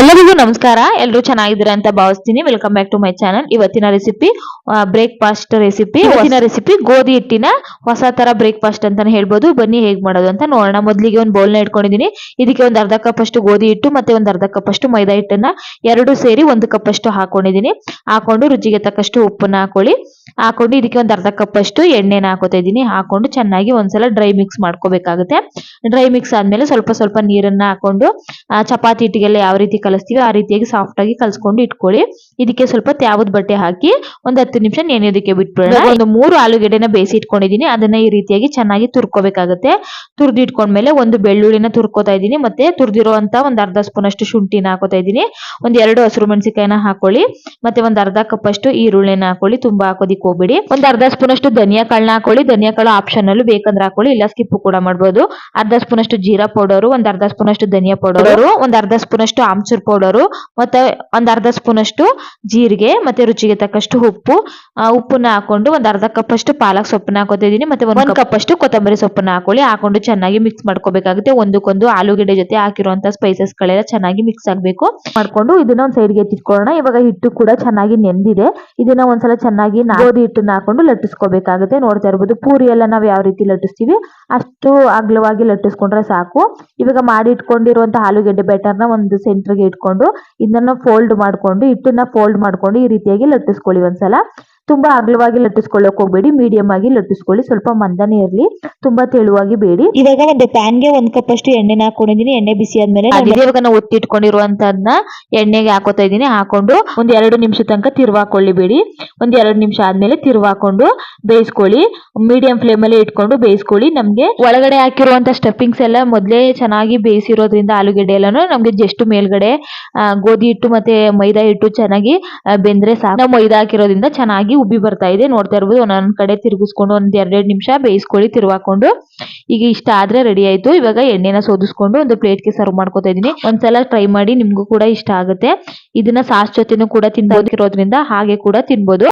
ಎಲ್ಲರಿಗೂ ನಮಸ್ಕಾರ. ಎಲ್ಲರೂ ಚೆನ್ನಾಗಿದ್ದೀರಾ ಅಂತ ಭಾವಿಸ್ತೀನಿ. Welcome back to my channel ಇವತ್ತಿನ ರೆಸಿಪಿ ಬ್ರೇಕ್ಫಾಸ್ಟ್ ರೆಸಿಪಿ ಇವತ್ತಿನ ರೆಸಿಪಿ ಗೋಧಿ ಹಿಟ್ಟಿನ ಹೊಸ ತರ ಬ್ರೇಕ್ಫಾಸ್ಟ್ ಅಂತಾನೆ ಹೇಳ್ಬೋದು. ಬನ್ನಿ ಹೇಗ್ ಮಾಡೋದು ಅಂತ ನೋಡೋಣ. ಮೊದಲಿಗೆ ಒಂದು ಬೌಲ್ನ ಇಟ್ಕೊಂಡಿದ್ದೀನಿ. ಇದಕ್ಕೆ ಒಂದು ಅರ್ಧ ಕಪ್ ಅಷ್ಟು ಗೋಧಿ ಹಿಟ್ಟು ಮತ್ತೆ ಒಂದು ಅರ್ಧ ಕಪ್ ಅಷ್ಟು ಮೈದಾ ಹಿಟ್ಟನ್ನ ಎರಡು ಸೇರಿ ಒಂದು ಕಪ್ ಅಷ್ಟು ಹಾಕೊಂಡಿದ್ದೀನಿ. ಹಾಕೊಂಡು ರುಚಿಗೆ ತಕ್ಕಷ್ಟು ಉಪ್ಪನ್ನ ಹಾಕೊಳ್ಳಿ. ಹಾಕೊಂಡು ಇದಕ್ಕೆ ಒಂದು ಅರ್ಧ ಕಪ್ ಅಷ್ಟು ಎಣ್ಣೆನ ಹಾಕೋತಾ ಇದ್ದೀನಿ. ಹಾಕೊಂಡು ಚೆನ್ನಾಗಿ ಒಂದ್ಸಲ ಡ್ರೈ ಮಿಕ್ಸ್ ಮಾಡ್ಕೋಬೇಕಾಗುತ್ತೆ. ಡ್ರೈ ಮಿಕ್ಸ್ ಆದ್ಮೇಲೆ ಸ್ವಲ್ಪ ಸ್ವಲ್ಪ ನೀರನ್ನ ಹಾಕೊಂಡು ಚಪಾತಿ ಹಿಟ್ಟಿಗೆಲ್ಲ ಯಾವ ರೀತಿ ಕಲಿಸ್ತೀವಿ ಆ ರೀತಿಯಾಗಿ ಸಾಫ್ಟ್ ಆಗಿ ಕಲ್ಸ್ಕೊಂಡು ಇಟ್ಕೊಳ್ಳಿ. ಇದಕ್ಕೆ ಸ್ವಲ್ಪ ತ್ಯಾವದ ಬಟ್ಟೆ ಹಾಕಿ ಒಂದ್ ಹತ್ತು ನಿಮಿಷ ನೆನೆಯೋದಕ್ಕೆ ಬಿಟ್ಬಿಡೋಣ. ಒಂದು ಮೂರು ಆಲೂಗೆಡ್ಡೆನ ಬೇಯಿಸಿ ಇಟ್ಕೊಂಡಿದೀನಿ ಅದನ್ನ ಈ ರೀತಿಯಾಗಿ ಚೆನ್ನಾಗಿ ತುರ್ಕೋಬೇಕಾಗತ್ತೆ. ತುರ್ದು ಇಟ್ಕೊಂಡ್ಮೇಲೆ ಒಂದು ಬೆಳ್ಳುಳ್ಳಿನ ತುರ್ಕೋತಾ ಇದೀನಿ ಮತ್ತೆ ತುರ್ದಿರೋಂತ ಒಂದ್ ಅರ್ಧ ಸ್ಪೂನ್ ಅಷ್ಟು ಶುಂಠಿನ ಹಾಕೋತಾ ಇದೀನಿ ಒಂದ್ ಎರಡು ಹಸಿರು ಮೆಣಸಿಕಾಯಿನ ಹಾಕೊಳ್ಳಿ. ಮತ್ತೆ ಒಂದ್ ಅರ್ಧ ಕಪ್ ಅಷ್ಟು ಈರುಳ್ಳಿನ ಹಾಕೊಳ್ಳಿ. ತುಂಬಾ ಹಾಕೋದಿಕ್ ಹೋಗ್ಬೇಡಿ. ಒಂದ್ ಅರ್ಧ ಸ್ಪೂನ್ ಅಷ್ಟು ಧನಿಯಾ ಕಾಳನ್ನ ಹಾಕೊಳ್ಳಿ. ಧನಿಯಾ ಕಾಳು ಆಪ್ಷನ್ ಅಲ್ಲೂ ಬೇಕಂದ್ರೆ ಹಾಕೊಳ್ಳಿ. ಇಲ್ಲ ಸ್ಕಿಪ್ ಕೂಡ ಮಾಡ್ಬೋದು. ಅರ್ಧ ಸ್ಪೂನ್ ಅಷ್ಟು ಜೀರಾ ಪೌಡರ್ ಒಂದ್ ಅರ್ಧ ಸ್ಪೂನ್ ಅಷ್ಟು ಧನಿಯಾ ಪೌಡರ್ ಒಂದ್ ಅರ್ಧ ಸ್ಪೂನ್ ಅಷ್ಟು ಆಮ್ಚೂರ್ ಪೌಡರ್ ಮತ್ತೆ ಒಂದ್ ಅರ್ಧ ಸ್ಪೂನ್ ಅಷ್ಟು ಜೀರಿಗೆ ಮತ್ತೆ ರುಚಿಗೆ ತಕ್ಕಷ್ಟು ಉಪ್ಪು. ಉಪ್ಪನ್ನ ಹಾಕೊಂಡು ಒಂದ್ ಅರ್ಧ ಕಪ್ ಅಷ್ಟು ಪಾಲಕ್ ಸೊಪ್ಪನ್ನ ಹಾಕೋತಾ ಇದೀನಿ ಮತ್ತೆ ಒಂದ್ ಕಪ್ ಅಷ್ಟು ಕೊತ್ತಂಬರಿ ಸೊಪ್ಪನ್ನ ಹಾಕೊಳ್ಳಿ. ಹಾಕೊಂಡು ಚೆನ್ನಾಗಿ ಮಿಕ್ಸ್ ಮಾಡ್ಕೋಬೇಕಾಗುತ್ತೆ. ಒಂದಕ್ಕೊಂದು ಆಲೂಗೆಡ್ಡೆ ಜೊತೆ ಹಾಕಿರುವಂತ ಸ್ಪೈಸಸ್ ಗಳೆಲ್ಲ ಚೆನ್ನಾಗಿ ಮಿಕ್ಸ್ ಆಗ್ಬೇಕು. ಮಾಡ್ಕೊಂಡು ಇದನ್ನ ಒಂದ್ ಸೈಡ್ಗೆ ಎತ್ತಿಟ್ಕೊಳ್ಳೋಣ. ಇವಾಗ ಹಿಟ್ಟು ಕೂಡ ಚೆನ್ನಾಗಿ ನೆಂದಿದೆ. ಇದನ್ನ ಒಂದ್ಸಲ ಚೆನ್ನಾಗಿ ಗೋಧಿ ಹಿಟ್ಟನ್ನ ಹಾಕೊಂಡು ಲಟ್ಟಿಸ್ಕೋಬೇಕಾಗುತ್ತೆ. ನೋಡ್ತಾ ಇರ್ಬೋದು ಪೂರಿ ಎಲ್ಲ ನಾವು ಯಾವ ರೀತಿ ಲಟ್ಟಿಸ್ತೀವಿ ಅಷ್ಟು ಅಗ್ಲವಾಗಿ ಲಟ್ಟಿಸ್ಕೊಂಡ್ರೆ ಸಾಕು. ಇವಾಗ ಮಾಡಿ ಇಟ್ಕೊಂಡಿರುವಂತ ಆಲೂಗೆಡ್ಡೆ ಬೆಟರ್ನ ಒಂದು ಸೆಂಟ್ರಿಗೆ ಇಟ್ಕೊಂಡು ಇದನ್ನ ಫೋಲ್ಡ್ ಮಾಡ್ಕೊಂಡು ಹಿಟ್ಟನ್ನ ಫೋಲ್ಡ್ ಮಾಡ್ಕೊಂಡು ಈ ರೀತಿಯಾಗಿ ಲಟ್ಟಿಸ್ಕೊಳ್ಳಿ ಒಂದ್ಸಲ. ತುಂಬಾ ಅಗಲವಾಗಿ ಲಟ್ಟಿಸ್ಕೊಳ್ಳೋಕೆ ಹೋಗ್ಬೇಡಿ ಮೀಡಿಯಂ ಆಗಿ ಲಟ್ಟಿಸ್ಕೊಳ್ಳಿ ಸ್ವಲ್ಪ ಮಂದನೆ ಇರ್ಲಿ ತುಂಬಾ ತೆಳುವಾಗಿ ಬೇಡಿ. ಇವಾಗ ಒಂದು ಪ್ಯಾನ್ಗೆ ಒಂದ್ ಕಪ್ ಅಷ್ಟು ಎಣ್ಣೆನ ಹಾಕೊಂಡಿದೀನಿ ಎಣ್ಣೆ ಬಿಸಿ ಆದ್ಮೇಲೆ ಇವಾಗ ನಾವು ಒತ್ತಿಟ್ಕೊಂಡಿರುವಂತದ್ನ ಎಣ್ಣೆಗೆ ಹಾಕೋತಾ ಇದೀನಿ ಹಾಕೊಂಡು ಒಂದ್ ಎರಡು ನಿಮಿಷ ತನಕ ತಿರ್ವಾಕೊಳ್ಳಿ ಬೇಡಿ. ಒಂದ್ ಎರಡು ನಿಮಿಷ ಆದ್ಮೇಲೆ ತಿರ್ವಾಕೊಂಡು ಬೇಯಿಸ್ಕೊಳ್ಳಿ. ಮೀಡಿಯಂ ಫ್ಲೇಮ್ ಅಲ್ಲಿ ಇಟ್ಕೊಂಡು ಬೇಯಿಸ್ಕೊಳ್ಳಿ. ನಮ್ಗೆ ಒಳಗಡೆ ಹಾಕಿರುವಂತ ಸ್ಟಫಿಂಗ್ಸ್ ಎಲ್ಲ ಮೊದ್ಲೇ ಚೆನ್ನಾಗಿ ಬೇಯಿಸಿರೋದ್ರಿಂದ ಆಲೂಗೆಡ್ಡೆ ಎಲ್ಲಾನು ನಮ್ಗೆ ಜಸ್ಟ್ ಮೇಲ್ಗಡೆ ಗೋಧಿ ಹಿಟ್ಟು ಮತ್ತೆ ಮೈದಾ ಹಿಟ್ಟು ಚೆನ್ನಾಗಿ ಬೆಂದ್ರೆ ಸಾಕು. ನಾವು ಮೈದಾ ಹಾಕಿರೋದ್ರಿಂದ ಚೆನ್ನಾಗಿ ಉಬ್ಬಿ ಬರ್ತಾ ಇದೆ. ನೋಡ್ತಾ ಇರ್ಬೋದು ಒಂದೊಂದು ಕಡೆ ತಿರುಗಿಸ್ಕೊಂಡು ಒಂದ್ ಎರಡೆರಡು ನಿಮಿಷ ಬೇಯಿಸ್ಕೊಳ್ಳಿ, ತಿರುವಾಕೊಂಡು. ಈಗ ಇಷ್ಟ ಆದ್ರೆ ರೆಡಿ ಆಯ್ತು. ಇವಾಗ ಎಣ್ಣೆನ ಸೋದಿಸ್ಕೊಂಡು ಒಂದು ಪ್ಲೇಟ್ಗೆ ಸರ್ವ್ ಮಾಡ್ಕೊತಾ ಇದೀನಿ ಒಂದ್ಸಲ ಟ್ರೈ ಮಾಡಿ ನಿಮ್ಗೂ ಕೂಡ ಇಷ್ಟ ಆಗುತ್ತೆ. ಇದನ್ನ ಸಾಸ್ ಜೊತೆನೂ ಕೂಡ ತಿನ್ಬೋದಿರೋದ್ರಿಂದ ಹಾಗೆ ಕೂಡ ತಿನ್ಬೋದು.